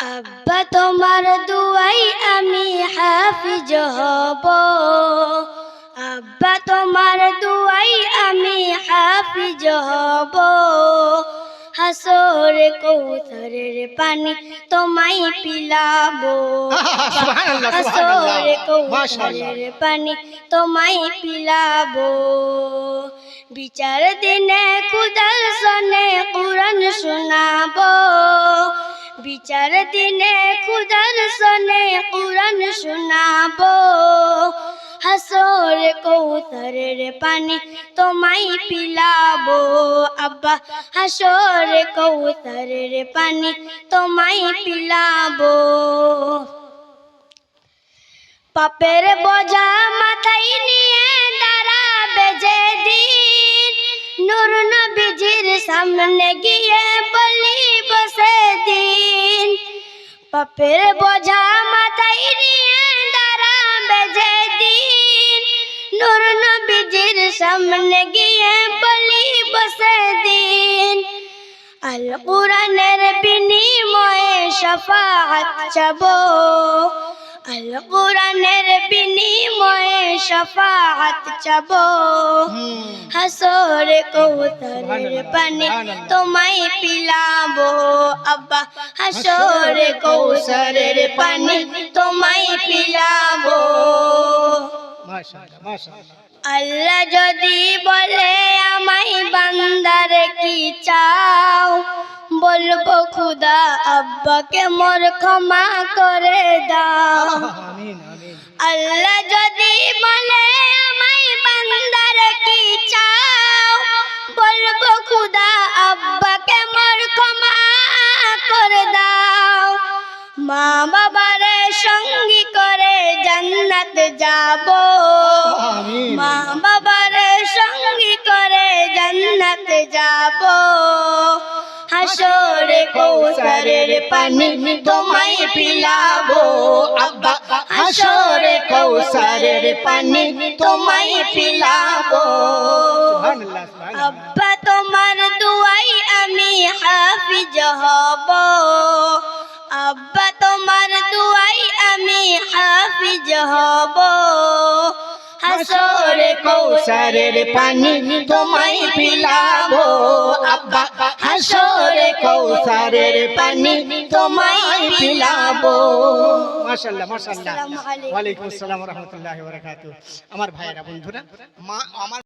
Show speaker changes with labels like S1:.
S1: আব্বা তোমার দুয়াই আমি হাফিজ হব। আব্বা তোমার দুয়াই আমি হাফিজ হব। হাসরে কৌথরের পানি তোমায় পিলাবো। হাসরে। কৌথরের পানি তোমায় পিলাবো। বিচার দিনে কুদাল সনে কুরআন শোনাবো বিচার দিনে খুদার সনে কুরআন শোনাবো। হাসরে কৌথরের পানি তোমায় পিলাবো। আব্বা হাসরে কৌথরের পানি তোমায় পিলাবো। পাপের বোঝা মাথায় নিয়ে দাঁড়াবে যে দিন নূর নবীজির সামনে গিয়ে পাপের বোঝা মাথায় নিয়ে দাঁড়াবে যে দিন নূর নবীজির সামনে গিয়ে বলি বসে দিন আল কোরআনের বিনিময়ে শাফাআত চাবো। আল কোরআনের বিনিময়ে শাফাআত চাবো। হাসরে কৌতরের পানি তোমায় পিলাবো আব্বা। হাসরে কৌসরের পানি তোমায় পিলাবো। আল্লাহ যদি বলে আমায় বান্দার কি চাও খুদা আব্বাকে মোর ক্ষমা করে দাও। আল্লাহ যদি বলে আমায় বান্দার কি চাও বলব খুদা আব্বাকে মোর ক্ষমা করে দাও। মা বাবারে সঙ্গী করে জান্নাত যাব। মা বাবার সঙ্গী করে জান্নাতে যাব। হাসরে কৌসরের পানি তোমায় পিলাবো। আব্বা হাসরে কৌসরের পানি তোমায় পিলাবো। আব্বা তোমার দুয়াই আমি হাফিজ হব। আব্বা তোমার দুয়াই আমি হাফিজ হব। হাসরে
S2: কৌসারের পানি তোমায় পিলাবো। আব্বা হাসরে কৌসারের পানি তোমায় পিলাবো। মাশাআল্লাহ মাশাআল্লাহ।
S1: ওয়া আলাইকুম।
S2: আসসালাম ওয়া রাহমাতুল্লাহি ওয়া বারাকাতুহু। আমার ভাইয়েরা বন্ধুরা মা আমার